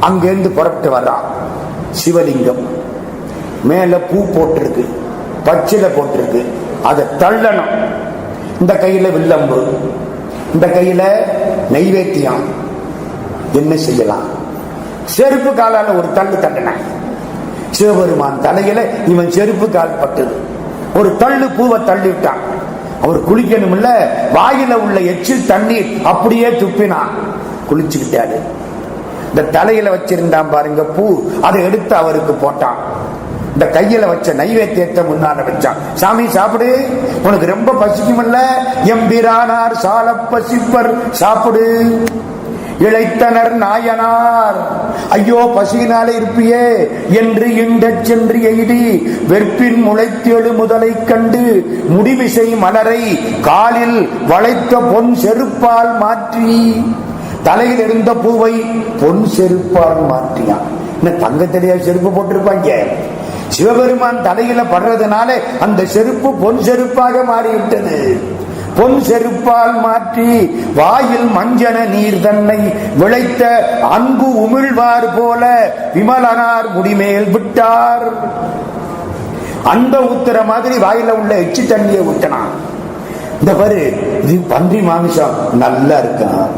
அங்கேருந்து புறப்பட்டு வர்றான் சிவலிங்கம். மேல பூ போட்டிருக்கு. பச்சில போட்டிருக்கு. அதை தள்ளணும். இந்த கையில வில்லம்பு. இந்த கையில நெய்வேத்தியம் என்ன செய்யலாம்? செருப்பு காலால ஒரு தள்ளு தட்டின சிவபெருமான் தலையில இவன் செருப்பு கால் பட்டது. ஒரு தள்ளு பூவை தள்ளி விட்டான் அவர் குளிக்கணும் இல்ல வாயில உள்ள எச்சில் தண்ணீர் அப்படியே துப்பினான். குளிச்சுக்கிட்டாரு. இந்த தலையில வச்சிருந்தான் பாருங்க பூ. அதை எடுத்து அவருக்கு போட்டான். இந்த கையில வச்ச நைவேத்தியத்தை முன்னால வச்சான். சாமி சாப்பிடு. உனக்கு ரொம்ப பசிக்குமல்ல? எம்பிரானார் சால பசிப்பர். சாப்பிடு. இளைத்தனர் நாயனார். ஐயோ பசியினாலே இருப்பியே. என்று இண்டச் சென்று எய்தி வெற்பின் முளைத்தெழு முதலை கண்டு முடிவிசை மலரை காலில் வளைத்த பொன் செருப்பால் மாற்றி. தலையில் இருந்த பூவை பொன் செருப்பால் மாற்றினான். என்ன தங்கத்திலேயே செருப்பு போட்டிருப்பாங்க? சிவபெருமான் தலையில படுறதுனால அந்த செருப்பு பொன் செருப்பாக மாறிவிட்டது. பொன் செருப்பால் மாற்றி வாயில் மஞ்சன நீர் தன்னை விளைத்த அன்பு உமிழ்வார் போல விமலனார் முடிமேல் விட்டார். அந்த ஊத்துற மாதிரி வாயில உள்ள எச்சி தண்ணியை விட்டனான் இந்த பாரு இது பன்றி மாமிசம் நல்லா இருக்கான்